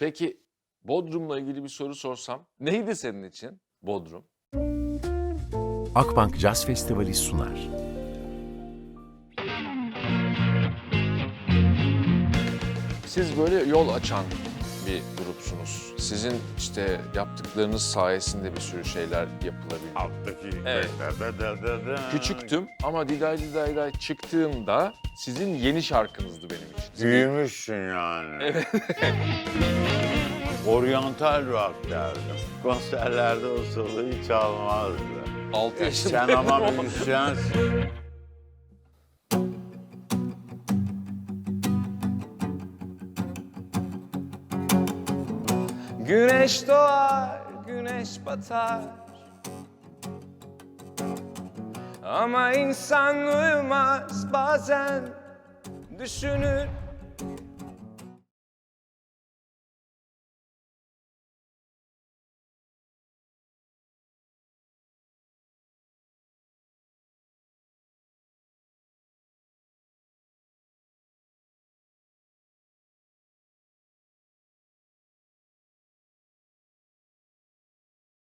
Peki Bodrum'la ilgili bir soru sorsam neydi senin için Bodrum? Akbank Jazz Festivali sunar. Siz böyle yol açan bir grupsunuz. Sizin işte yaptıklarınız sayesinde bir sürü şeyler yapılabiliyor. Alttaki Evet. da da da da. Küçüktüm ama Diday Diday Diday çıktığımda sizin yeni şarkınızdı benim. Büyümüşsün yani. Evet. Oryantal rock derdim. Konserlerde o soloyu çalmazdı. 6 yaşında. Sen ama müzisyensin. Güneş doğar, güneş batar. Ama insan uyumaz bazen düşünür.